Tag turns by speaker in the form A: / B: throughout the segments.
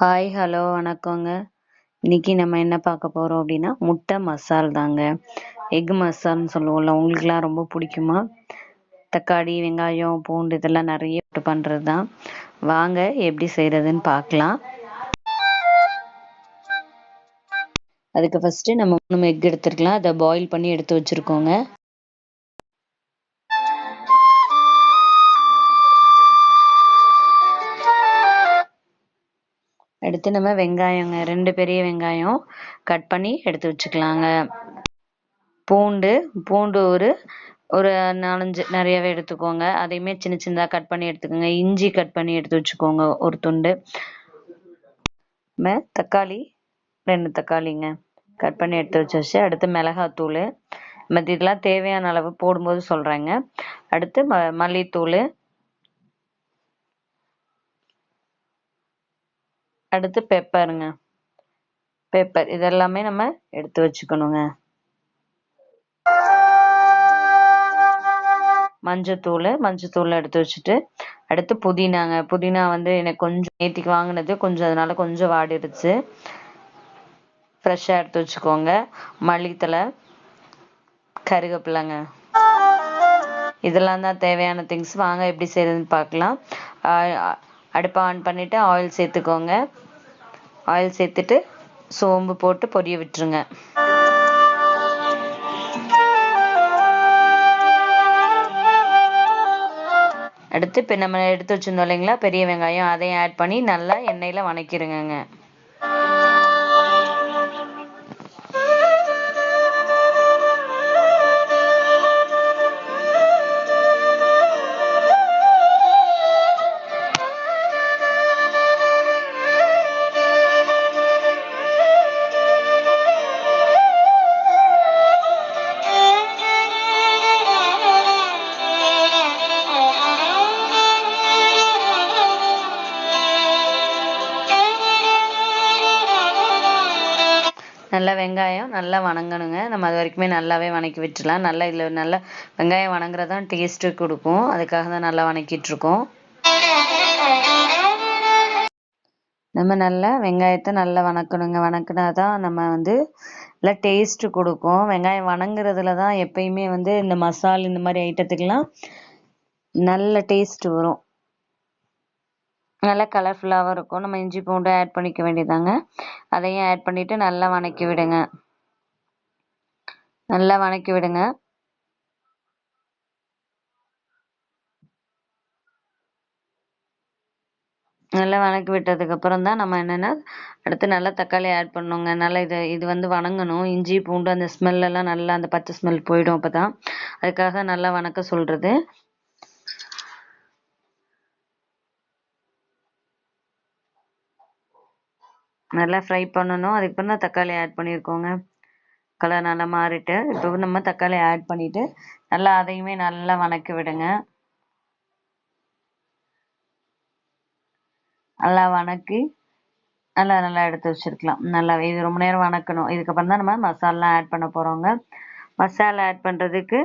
A: Hi hello வணக்கங்க. இன்னைக்கு நம்ம என்ன பார்க்க போகிறோம் அப்படின்னா முட்டை மசால் தாங்க. எக் மசால்னு சொல்லுவோம்ல உங்களுக்குலாம் ரொம்ப பிடிக்குமா? தக்காளி வெங்காயம் பூண்டு இதெல்லாம் நிறைய போட்டு பண்ணுறது தான். வாங்க எப்படி செய்கிறதுன்னு பார்க்கலாம். அதுக்கு ஃபஸ்ட்டு நம்ம மூணு எக் எடுத்துருக்கலாம். அதை பாயில் பண்ணி எடுத்து வச்சுருக்கோங்க. அடுத்து நம்ம வெங்காயங்க ரெண்டு பெரிய வெங்காயம் கட் பண்ணி எடுத்து வச்சுக்கலாங்க. பூண்டு பூண்டு ஒரு ஒரு நாலஞ்சு நிறையவே எடுத்துக்கோங்க. அதையுமே சின்ன சின்னதாக கட் பண்ணி எடுத்துக்கோங்க. இஞ்சி கட் பண்ணி எடுத்து வச்சுக்கோங்க ஒரு துண்டு. தக்காளி ரெண்டு தக்காளிங்க கட் பண்ணி எடுத்து வச்சு வச்சு அடுத்து மிளகாத்தூள். மற்ற இதெல்லாம் தேவையான அளவு போடும்போது சொல்கிறேங்க அடுத்து ம மல்லித்தூள் அடுத்து பெப்பருங்க. பெப்பர். இதெல்லாமே நம்ம எடுத்து வச்சுக்கணுங்க. மஞ்சத்தூள் மஞ்சத்தூள் எடுத்து வச்சுட்டு அடுத்து புதினாங்க. புதினா வந்து எனக்கு கொஞ்சம் நேத்திக்கு வாங்கினது கொஞ்சம் அதனால கொஞ்சம் வாடிடுச்சு. ஃப்ரெஷ்ஷாக எடுத்து வச்சுக்கோங்க. மல்லித்தலை கருவேப்பிலைங்க இதெல்லாம் தான் தேவையான திங்ஸ். வாங்க எப்படி செய்யறதுன்னு பார்க்கலாம். அடுப்பை ஆன் பண்ணிவிட்டு ஆயில் சேர்த்துக்கோங்க. ஆயில் சேர்த்துட்டு சோம்பு போட்டு பொரிய விட்டுருங்க. அடுத்து இப்போ நம்ம எடுத்து வச்சுருந்தோம் இல்லைங்களா? பெரிய வெங்காயம் அதையும் ஆட் பண்ணி நல்லா எண்ணெயில் வணக்கிடுங்க நல்லா வெங்காயம் நல்லா வணங்கணுங்க. நம்ம அது வரைக்குமே நல்லாவே வணக்கி விட்டுலாம் நல்லா இதில் நல்லா வெங்காயம் வணங்குறது தான் டேஸ்ட்டு கொடுக்கும். அதுக்காக தான் நல்லா வணக்கிட்டுருக்கோம். நம்ம நல்லா வெங்காயத்தை நல்லா வணக்கணுங்க. வணக்கினா தான் நம்ம வந்து நல்லா டேஸ்ட்டு கொடுக்கும். வெங்காயம் வணங்குறதுல தான் எப்பயுமே வந்து இந்த மசால் இந்த மாதிரி ஐட்டத்துக்கெலாம் நல்ல டேஸ்ட்டு வரும். நல்லா கலர்ஃபுல்லாகவும் இருக்கும். நம்ம இஞ்சி பூண்டு ஆட் பண்ணிக்க வேண்டியதாங்க. அதையும் ஆட் பண்ணிவிட்டு நல்லா வணக்கி விடுங்க. நல்லா வணக்கி விடுங்க. நல்லா வணக்கி விட்டதுக்கப்புறம் தான் நம்ம என்னென்னா அடுத்து நல்லா தக்காளி ஆட் பண்ணுங்க. நல்லா இது இது வந்து வணங்கணும். இஞ்சி பூண்டு அந்த ஸ்மெல்லெல்லாம் நல்லா அந்த பச்சை ஸ்மெல் போயிடும் அப்போ தான் அதுக்காக நல்லா வணக்க சொல்கிறது நல்லா ஃப்ரை பண்ணணும். அதுக்கப்புறம் தான் தக்காளி ஆட் பண்ணியிருக்கோங்க கலர் நல்லா மாறிட்டு இப்போ நம்ம தக்காளி ஆட் பண்ணிவிட்டு நல்லா அதையுமே நல்லா வணக்கி விடுங்க. நல்லா வணக்கி நல்லா நல்லா எடுத்து வச்சுருக்கலாம். நல்லா இது ரொம்ப நேரம் வணக்கணும். இதுக்கப்புறம் தான் நம்ம மசாலாலாம் ஆட் பண்ண போகிறோங்க மசாலா ஆட் பண்ணுறதுக்கு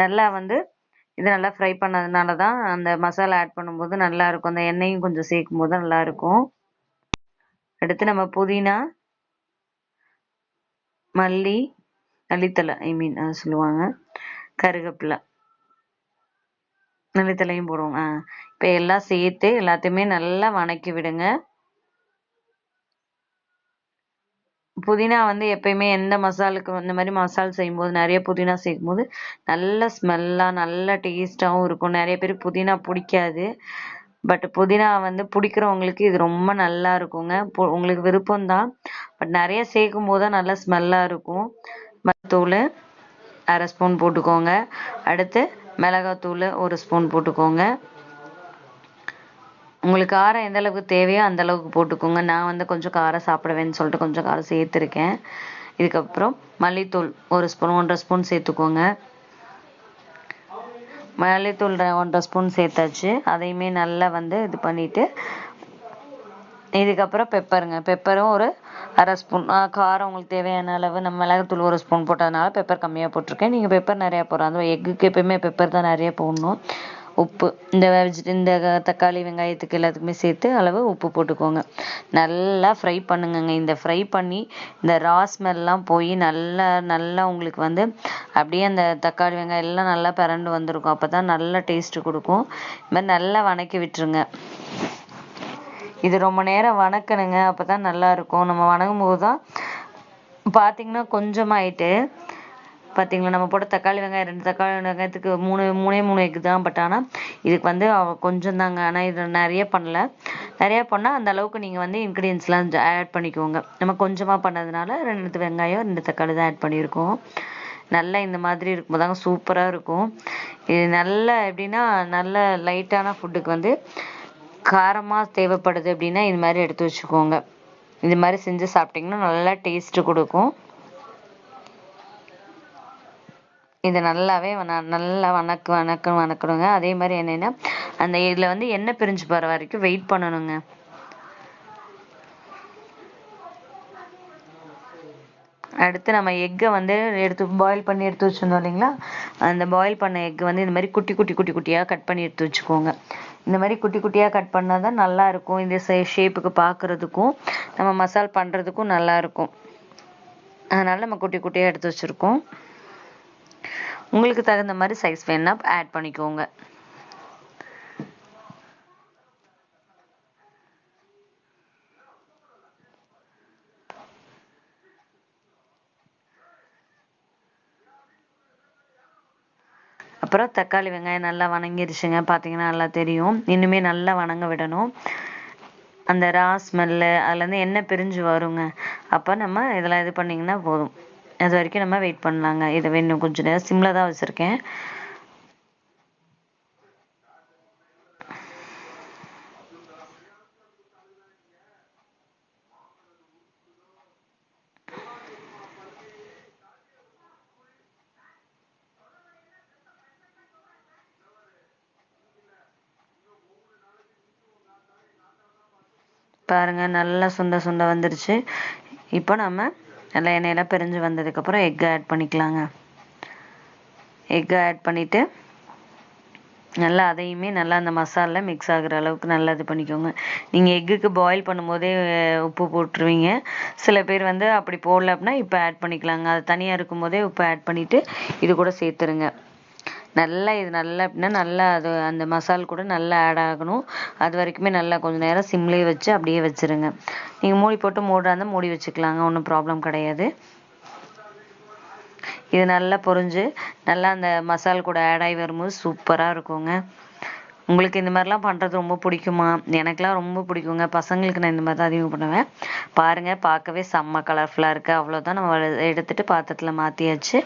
A: நல்லா வந்து இது நல்லா ஃப்ரை பண்ணதுனால தான் அந்த மசாலா ஆட் பண்ணும்போது நல்லா இருக்கும். அந்த எண்ணெயும் கொஞ்சம் சேர்க்கும் போது நல்லா இருக்கும். அடுத்து நம்ம புதினா மல்லி மல்லித்தலை ஐ மீன் சொல்லுவாங்க. கருவேப்பிலை நல்லித்தலையும் போடுவோம். ஆ இப்போ எல்லாம் சேர்த்து எல்லாத்தையுமே நல்லா வணக்கி விடுங்க. புதினா வந்து எப்பயுமே எந்த மசாலுக்கு இந்த மாதிரி மசால் செய்யும்போது நிறைய புதினா செய்யும்போது நல்ல ஸ்மெல்லாக நல்ல டேஸ்ட்டாகவும் இருக்கும். நிறைய பேர் புதினா பிடிக்காது. பட் புதினா வந்து பிடிக்கிறவங்களுக்கு இது ரொம்ப நல்லா இருக்குங்க. உங்களுக்கு விருப்பம்தான். பட் நிறைய சேர்க்கும் போது தான் நல்லா ஸ்மெல்லாக இருக்கும். மத்தூள் அரை ஸ்பூன் போட்டுக்கோங்க. அடுத்து மிளகாத்தூள் ஒரு ஸ்பூன் போட்டுக்கோங்க. உங்களுக்கு காரம் எந்த அளவுக்கு தேவையோ அந்த அளவுக்கு போட்டுக்கோங்க. நான் வந்து கொஞ்சம் காரம் சாப்பிடுவேன்னு சொல்லிட்டு கொஞ்சம் காரம் சேர்த்துருக்கேன். இதுக்கப்புறம் மல்லித்தூள் ஒரு ஸ்பூன் ஒன்றரை ஸ்பூன் சேர்த்துக்கோங்க. மல்லித்தூள் ஒன்றரை ஸ்பூன் சேர்த்தாச்சு. அதையுமே நல்லா வந்து இது பண்ணிவிட்டு இதுக்கப்புறம் பெப்பருங்க. பெப்பரும் ஒரு அரை ஸ்பூன் காரம் உங்களுக்கு தேவையான அளவு நம்ம மிளகுத்தூள் ஒரு ஸ்பூன் போட்டதுனால பெப்பர் கம்மியாக போட்டிருக்கேன். நீங்கள் பெப்பர் நிறையா போடுறோம் அந்த எக்குக்கு எப்பயுமே பெப்பர் தான் நிறைய போடணும். உப்பு இந்த வெஜ் இந்த தக்காளி வெங்காயத்துக்கு எல்லாத்துக்குமே சேர்த்து அளவு உப்பு போட்டுக்கோங்க. நல்லா ஃப்ரை பண்ணுங்கங்க. இந்த ஃப்ரை பண்ணி இந்த ரா ஸ்மெல்லாம் போய் நல்லா நல்லா உங்களுக்கு வந்து அப்படியே அந்த தக்காளி வெங்காயம் எல்லாம் நல்லா பிறண்டு வந்திருக்கும். அப்போ தான் நல்லா டேஸ்ட்டு கொடுக்கும். இது மாதிரி நல்லா வணக்கி விட்டுருங்க. இது ரொம்ப நேரம் வணக்கணுங்க. அப்போ தான் நல்லா இருக்கும். நம்ம வணங்கும் போது தான் பார்த்தீங்கன்னா கொஞ்சமாயிட்டு பார்த்தீங்களா நம்ம போட்ட தக்காளி வெங்காயம் ரெண்டு தக்காளி வெங்காயத்துக்கு மூணு மூணே மூணு எக் தான் பட் ஆனால் இதுக்கு வந்து கொஞ்சம் தாங்க. ஆனால் இது நிறைய பண்ணல. நிறைய பண்ணால் அந்த அளவுக்கு நீங்கள் வந்து இன்க்ரீடியன்ஸ்லாம் ஆட் பண்ணிக்கோங்க. நம்ம கொஞ்சமாக பண்ணதுனால ரெண்டு வெங்காயம் ரெண்டு தக்காளி தான் ஆட் பண்ணியிருக்கோம். நல்லா இந்த மாதிரி இருக்கும்போது தாங்க சூப்பராக இருக்கும். இது நல்ல எப்படின்னா நல்ல லைட்டான ஃபுட்டுக்கு வந்து காரமாக தேவைப்படுது அப்படின்னா இது மாதிரி எடுத்து வச்சுக்கோங்க. இது மாதிரி செஞ்சு சாப்பிட்டிங்கன்னா நல்லா டேஸ்ட்டு கொடுக்கும். இது நல்லாவே நல்லா வணக்கு வணக்கு வணக்கணுங்க. அதே மாதிரி என்னன்னா அந்த இதில் வந்து எண்ணெய் பிரிஞ்சு போகிற வரைக்கும் வெயிட் பண்ணணுங்க. அடுத்து நம்ம எக்கை வந்து எடுத்து பாயில் பண்ணி எடுத்து வச்சிருந்தோம் இல்லைங்களா? அந்த பாயில் பண்ண எக் வந்து இந்த மாதிரி குட்டி குட்டி குட்டி குட்டியாக கட் பண்ணி எடுத்து வச்சுக்கோங்க. இந்த மாதிரி குட்டி குட்டியாக கட் பண்ணால் தான் நல்லா இருக்கும். இந்த ஷேப்புக்கு பார்க்குறதுக்கும் நம்ம மசால் பண்ணுறதுக்கும் நல்லா இருக்கும். அதனால நம்ம குட்டி குட்டியாக எடுத்து வச்சுருக்கோம். உங்களுக்கு தகுந்த மாதிரி சைஸ் வேணா ஆட் பண்ணிக்கோங்க. அப்புறம் தக்காளி வெங்காயம் நல்லா வணங்கிருச்சுங்க. பார்த்தீங்கன்னா நல்லா தெரியும். இன்னுமே நல்லா வணங்க விடணும். அந்த ரா ஸ்மெல்லு அதுலேருந்து எண்ணெய் பிரிஞ்சு வருங்க. அப்போ நம்ம இதெல்லாம் இது பண்ணிங்கன்னா போதும். அது வரைக்கும் நம்ம வெயிட் பண்ணலாங்க. இதை வேணும் கொஞ்சம் நேரம். சிம்மில் தான் வச்சுருக்கேன். பாருங்க நல்லா சுண்ட சுண்ட வந்துருச்சு. இப்போ நம்ம நல்லா எண்ணெயெல்லாம் பிரிஞ்சு வந்ததுக்கப்புறம் எக் ஆட் பண்ணிக்கலாங்க. எக் ஆட் பண்ணிட்டு நல்லா அதையுமே நல்லா அந்த மசாலா மிக்ஸ் ஆகுற அளவுக்கு நல்லா இது பண்ணிக்கோங்க. நீங்கள் எக்குக்கு பாயில் பண்ணும்போதே உப்பு போட்டுருவீங்க. சில பேர் வந்து அப்படி போடல அப்படின்னா இப்போ ஆட் பண்ணிக்கலாங்க. அது தனியாக இருக்கும்போதே உப்பு ஆட் பண்ணிட்டு இது கூட சேர்த்துருங்க. நல்லா இது நல்லா அப்படின்னா நல்லா அது அந்த மசால் கூட நல்லா ஆட் ஆகணும். அது வரைக்குமே நல்லா கொஞ்சம் நேரம் சிம்லேயே வச்சு அப்படியே வச்சிருங்க. நீங்கள் மூடி போட்டு மூடுறா இருந்தால் மூடி வச்சுக்கலாங்க ஒன்றும் ப்ராப்ளம் கிடையாது. இது நல்லா பொரிஞ்சு நல்லா அந்த மசால் கூட ஆட் ஆகி வரும்போது சூப்பராக இருக்குங்க. உங்களுக்கு இந்த மாதிரிலாம் பண்ணுறது ரொம்ப பிடிக்குமா? எனக்கெலாம் ரொம்ப பிடிக்குங்க. பசங்களுக்கு நான் இந்த மாதிரி தான் அதிகம் பண்ணுவேன். பாருங்கள் பார்க்கவே செம்ம கலர்ஃபுல்லாக இருக்குது அவ்வளோதான் நம்ம எடுத்துகிட்டு பாத்திரத்தில் மாற்றியாச்சு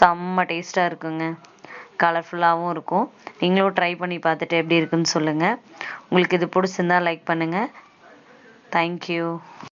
A: செம்ம டேஸ்ட்டாக இருக்குங்க. கலர்ஃபுல்லாகவும் இருக்கும். நீங்களும் ட்ரை பண்ணி பார்த்துட்டு எப்படி இருக்குன்னு சொல்லுங்கள் உங்களுக்கு இது பிடிச்சிருந்தா லைக் பண்ணுங்கள் தேங்க்யூ